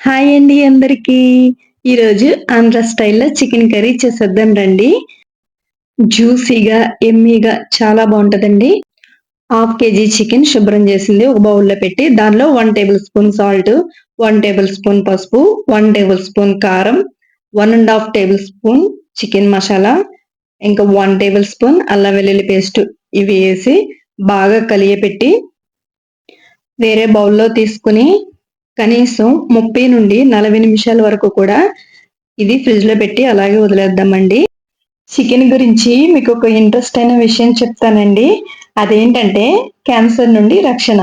Hi అండి అందరికీ. ఈరోజు ఆంధ్ర స్టైల్లో చికెన్ కర్రీ చేసేద్దాం రండి. జ్యూసీగా ఎమ్మీగా చాలా బాగుంటుందండి. హాఫ్ కేజీ చికెన్ శుభ్రం చేసింది ఒక బౌల్లో పెట్టి దానిలో one tablespoon salt one tablespoon పసుపు వన్ టేబుల్ స్పూన్ కారం one and half tablespoon chicken masala ఇంకా వన్ టేబుల్ స్పూన్ అల్లం వెల్లుల్లి పేస్ట్ ఇవి వేసి బాగా కలియపెట్టి వేరే బౌల్లో తీసుకుని కనీసం ముప్పై నుండి నలభై నిమిషాల వరకు కూడా ఇది ఫ్రిడ్జ్లో పెట్టి అలాగే వదిలేద్దామండి. చికెన్ గురించి మీకు ఒక ఇంట్రెస్ట్ అయిన విషయం చెప్తానండి. అదేంటంటే క్యాన్సర్ నుండి రక్షణ.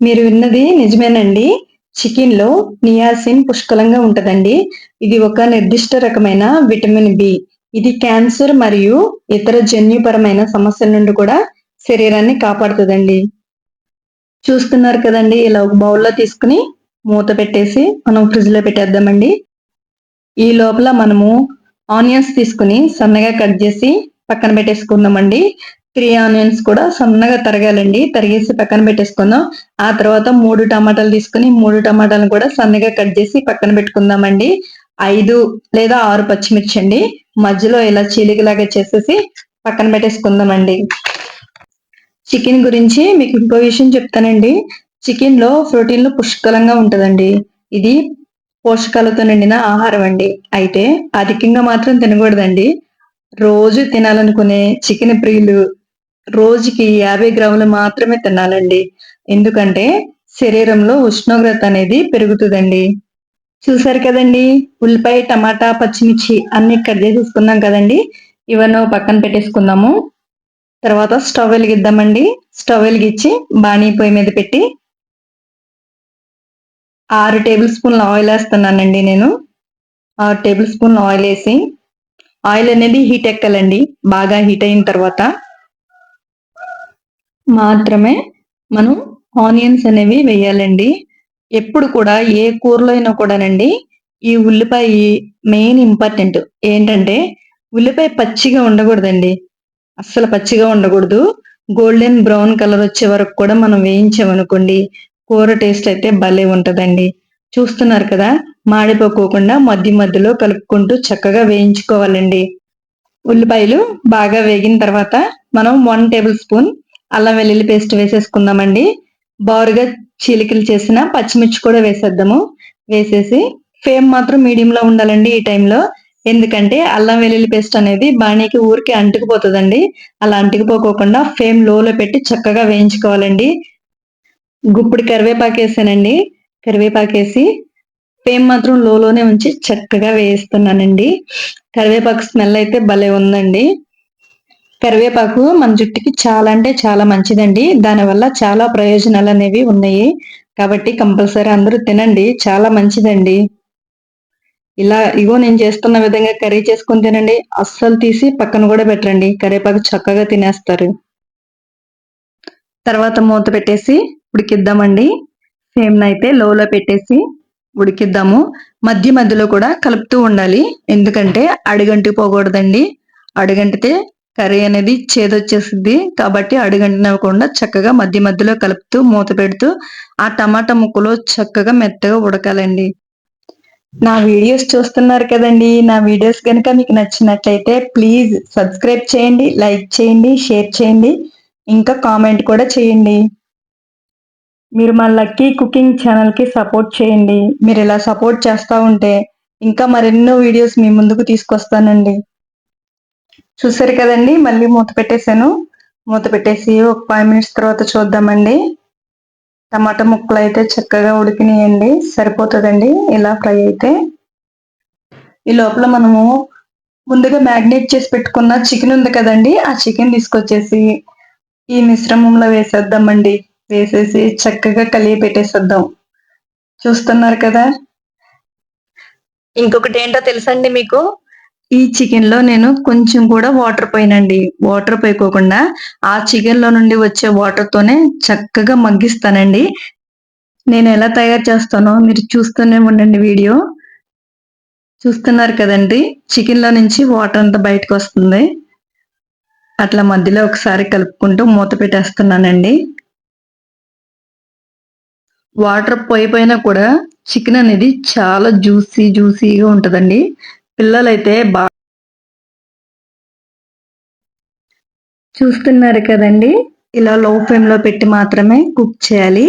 మీరు విన్నది నిజమేనండి. చికెన్లో నియాసిన్ పుష్కలంగా ఉంటుందండి. ఇది ఒక నిర్దిష్ట రకమైన విటమిన్ బి ఇది క్యాన్సర్ మరియు ఇతర జన్యుపరమైన సమస్యల నుండి కూడా శరీరాన్ని కాపాడుతుందండి. చూస్తున్నారు కదండి ఇలా ఒక బౌల్లో తీసుకుని మూత పెట్టేసి మనం ఫ్రిడ్జ్లో పెట్టేద్దామండి. ఈ లోపల మనము ఆనియన్స్ తీసుకుని సన్నగా కట్ చేసి పక్కన పెట్టేసుకుందామండి. త్రీ ఆనియన్స్ కూడా సన్నగా తరగాలండి తరిగేసి పక్కన పెట్టేసుకుందాం. ఆ తర్వాత మూడు టమాటాలు తీసుకుని మూడు టమాటాలను కూడా సన్నగా కట్ చేసి పక్కన పెట్టుకుందామండి. ఐదు లేదా ఆరు పచ్చిమిర్చి అండి మధ్యలో ఇలా చీలికలాగా చేసేసి పక్కన పెట్టేసుకుందామండి. చికెన్ గురించి మీకు ఇంకో విషయం చెప్తానండి. చికెన్లో ప్రోటీన్లు పుష్కలంగా ఉంటుందండి. ఇది పోషకాలతో నిండిన ఆహారం అండి అయితే అధికంగా మాత్రం తినకూడదండి. రోజు తినాలనుకునే చికెన్ ప్రియులు రోజుకి యాభై గ్రాములు మాత్రమే తినాలండి. ఎందుకంటే శరీరంలో ఉష్ణోగ్రత అనేది పెరుగుతుందండి. చూసారు కదండి ఉల్లిపాయ టమాటా పచ్చిమిర్చి అన్ని కట్ చేసేసుకున్నాం కదండి. ఇవన్నీ పక్కన పెట్టేసుకుందాము. తర్వాత స్టవ్ వెలిగిద్దామండి. స్టవ్ వెలిగించి బాణీ పొయ్యి మీద పెట్టి ఆరు టేబుల్ స్పూన్ల ఆయిల్ వేస్తున్నానండి నేను. ఆరు టేబుల్ స్పూన్ ఆయిల్ వేసి ఆయిల్ అనేది హీట్ ఎక్కాలండి. బాగా హీట్ అయిన తర్వాత మాత్రమే మనం ఆనియన్స్ అనేవి వేయాలండి. ఎప్పుడు కూడా ఏ కూరలో అయినా కూడానండి ఈ ఉల్లిపాయ మెయిన్ ఇంపార్టెంట్. ఏంటంటే ఉల్లిపాయ పచ్చిగా ఉండకూడదండి. అస్సలు పచ్చిగా ఉండకూడదు. గోల్డెన్ బ్రౌన్ కలర్ వచ్చే వరకు కూడా మనం వేయించామనుకోండి కూర టేస్ట్ అయితే భలే ఉంటుందండి. చూస్తున్నారు కదా మాడిపోకోకుండా మధ్య మధ్యలో కలుపుకుంటూ చక్కగా వేయించుకోవాలండి. ఉల్లిపాయలు బాగా వేగిన తర్వాత మనం వన్ టేబుల్ స్పూన్ అల్లం వెల్లుల్లి పేస్ట్ వేసేసుకుందామండి. బారుగా చీలికలు చేసిన పచ్చిమిర్చి కూడా వేసేద్దాము. వేసేసి ఫేమ్ మాత్రం మీడియంలో ఉండాలండి ఈ టైంలో ఎందుకంటే అల్లం వెల్లుల్లి పేస్ట్ అనేది బాణీకి ఊరికే అంటుకుపోతుందండి. అలా అంటుకుపోకోకుండా ఫేమ్ లోలో పెట్టి చక్కగా వేయించుకోవాలండి. గుప్పుడు కరివేపాకు వేసానండి. కరివేపాకు వేసి ఫేమ్ మాత్రం లోలోనే ఉంచి చక్కగా వేయిస్తున్నానండి. కరివేపాకు స్మెల్ అయితే భలే ఉందండి. కరివేపాకు మన జుట్టుకి చాలా అంటే చాలా మంచిదండి. దానివల్ల చాలా ప్రయోజనాలు అనేవి ఉన్నాయి. కాబట్టి కంపల్సరీ అందరూ తినండి. చాలా మంచిదండి. ఇలా ఇగో నేను చేస్తున్న విధంగా కర్రీ చేసుకుని తినండి. అస్సలు తీసి పక్కన కూడా పెట్టండి కరివేపాకు చక్కగా తినేస్తారు. తర్వాత మూత పెట్టేసి ఉడికిద్దామండి. సేమ్ అయితే లోలో పెట్టేసి ఉడికిద్దాము. మధ్య మధ్యలో కూడా కలుపుతూ ఉండాలి. ఎందుకంటే అడుగంటి పోకూడదండి. అడుగంటితే కర్రీ అనేది చేదొచ్చేస్తుంది కాబట్టి అడుగంటినవ్వకుండా చక్కగా మధ్య మధ్యలో కలుపుతూ మూత పెడుతూ ఆ టమాటా ముక్కలో చక్కగా మెత్తగా ఉడకాలండి. నా వీడియోస్ చూస్తున్నారు కదండి. నా వీడియోస్ కనుక మీకు నచ్చినట్లయితే ప్లీజ్ సబ్స్క్రైబ్ చేయండి లైక్ చేయండి షేర్ చేయండి ఇంకా కామెంట్ కూడా చేయండి. మీరు మా లక్కీ కుకింగ్ ఛానల్కి సపోర్ట్ చేయండి. మీరు ఇలా సపోర్ట్ చేస్తూ ఉంటే ఇంకా మరెన్నో వీడియోస్ మీ ముందుకు తీసుకొస్తానండి. చూసారు కదండి? మళ్ళీ మూత పెట్టేశాను. మూత పెట్టేసి ఒక ఫైవ్ మినిట్స్ తర్వాత చూద్దామండి. టమాటా ముక్కలు అయితే చక్కగా ఉడికినాయండి. సరిపోతుందండి. ఇలా ఫ్రై అయితే. ఈ లోపల మనము ముందుగా మ్యాగ్నేట్ చేసి పెట్టుకున్న చికెన్ ఉంది కదండి. ఆ చికెన్ తీసుకొచ్చేసి ఈ మిశ్రమంలో వేసేద్దామండి. వేసేసి చక్కగా కలిగి పెట్టేసేద్దాం. చూస్తున్నారు కదా? ఇంకొకటి ఏంటో తెలుసండి మీకు? ఈ చికెన్లో నేను కొంచెం కూడా వాటర్ పోయినండి. వాటర్ పోయికోకుండా ఆ చికెన్లో నుండి వచ్చే వాటర్ తోనే చక్కగా మగ్గిస్తానండి. నేను ఎలా తయారు చేస్తానో మీరు చూస్తూనే ఉండండి వీడియో. చూస్తున్నారు కదండి చికెన్లో నుంచి వాటర్ అంతా బయటకు వస్తుంది. అట్లా మధ్యలో ఒకసారి కలుపుకుంటూ మూత పెట్టేస్తున్నానండి. వాటర్ పోయిపోయినా కూడా చికెన్ అనేది చాలా జ్యూసీ జ్యూసీగా ఉంటుందండి. పిల్లలైతే బా చూస్తున్నారు కదండి. ఇలా లో ఫ్లేమ్లో పెట్టి మాత్రమే కుక్ చేయాలి.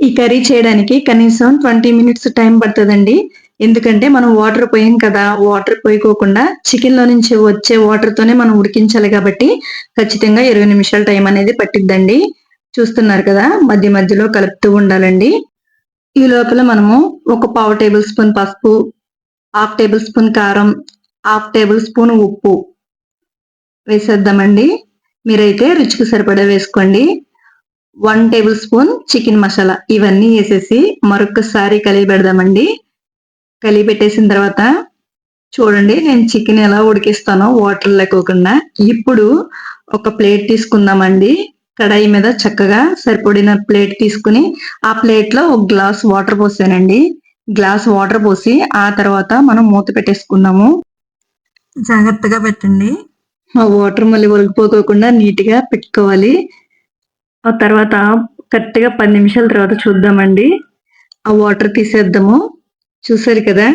ఈ కర్రీ చేయడానికి కనీసం ట్వంటీ మినిట్స్ టైం పడుతుందండి. ఎందుకంటే మనం వాటర్ పోయాం కదా వాటర్ పోయికోకుండా చికెన్లో నుంచి వచ్చే వాటర్ తోనే మనం ఉడికించాలి కాబట్టి ఖచ్చితంగా ఇరవై నిమిషాల టైం అనేది పట్టిద్దండి. చూస్తున్నారు కదా మధ్య మధ్యలో కలుపుతూ ఉండాలండి. ఈ లోపల మనము ఒక పావు టేబుల్ స్పూన్ పసుపు హాఫ్ టేబుల్ స్పూన్ కారం హాఫ్ టేబుల్ స్పూన్ ఉప్పు వేసేద్దామండి. మీరైతే రుచికి సరిపడా వేసుకోండి. One tablespoon chicken masala ఇవన్నీ వేసేసి మరొకసారి కలిపి పెడదామండి. కలిపి పెట్టేసిన తర్వాత చూడండి నేను చికెన్ ఎలా ఉడికిస్తానో వాటర్ లేకోకుండా. ఇప్పుడు ఒక ప్లేట్ తీసుకుందామండి. కడాయి మీద చక్కగా సరిపడిన ప్లేట్ తీసుకుని ఆ ప్లేట్లో ఒక గ్లాస్ వాటర్ పోసానండి. గ్లాస్ వాటర్ పోసి ఆ తర్వాత మనం మూత పెట్టేసుకున్నాము జాగ్రత్తగా పెట్టండి. ఆ వాటర్ మళ్ళీ ఒలిగిపోకోకుండా నీట్గా పెట్టుకోవాలి. ఆ తర్వాత కరెక్ట్గా పది నిమిషాల తర్వాత చూద్దామండి. ఆ వాటర్ తీసేద్దాము. చూసారు కదా?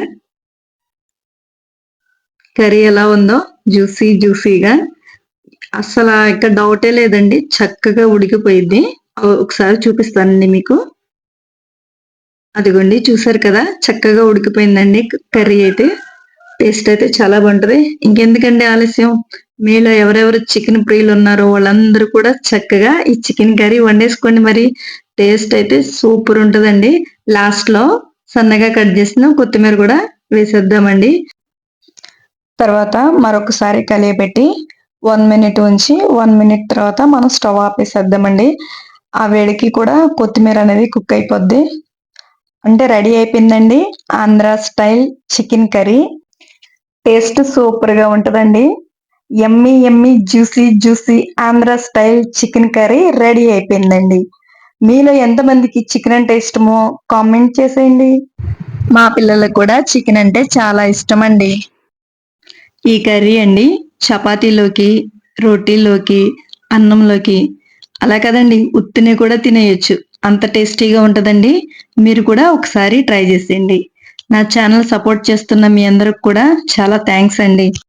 కర్రీ ఎలా ఉందో జ్యూసీ జ్యూసీగా. అసలు ఇక్కడ డౌటే లేదండి. చక్కగా ఉడికిపోయింది. ఒకసారి చూపిస్తానండి మీకు. అదిగోండి చూసారు కదా చక్కగా ఉడికిపోయిందండి కర్రీ అయితే. టేస్ట్ అయితే చాలా బాగుంటుంది. ఇంకెందుకండి ఆలస్యం? మీలో ఎవరెవరు చికెన్ ప్రియులు ఉన్నారో వాళ్ళందరూ కూడా చక్కగా ఈ చికెన్ కర్రీ వండేసుకోండి మరి. టేస్ట్ అయితే సూపర్ ఉంటుందండి. లాస్ట్లో సన్నగా కట్ చేసిన కొత్తిమీర కూడా వేసేద్దామండి. తర్వాత మరొకసారి కలియబెట్టి వన్ మినిట్ ఉంచి వన్ మినిట్ తర్వాత మనం స్టవ్ ఆపేసేద్దామండి. ఆ వేడికి కూడా కొత్తిమీర అనేది కుక్ అయిపోద్ది. అంటే రెడీ అయిపోయిందండి. Andhra style chicken curry. Taste సూపర్గా ఉంటుందండి. Yummy yummy juicy juicy Andhra style chicken curry ready అయిపోయిందండి. మీలో ఎంతమందికి చికెన్ అంటే ఇష్టమో కామెంట్ చేసేయండి. మా పిల్లలకు కూడా చికెన్ అంటే చాలా ఇష్టం అండి ఈ కర్రీ అండి చపాతీలోకి రోటీలోకి అన్నంలోకి అలా కదండి. ఉత్తిని కూడా తినేయచ్చు. అంత టేస్టీగా ఉంటుందండి. మీరు కూడా ఒకసారి ట్రై చేసేయండి. నా ఛానల్ సపోర్ట్ చేస్తున్న మీ అందరికి కూడా చాలా థ్యాంక్స్ అండి.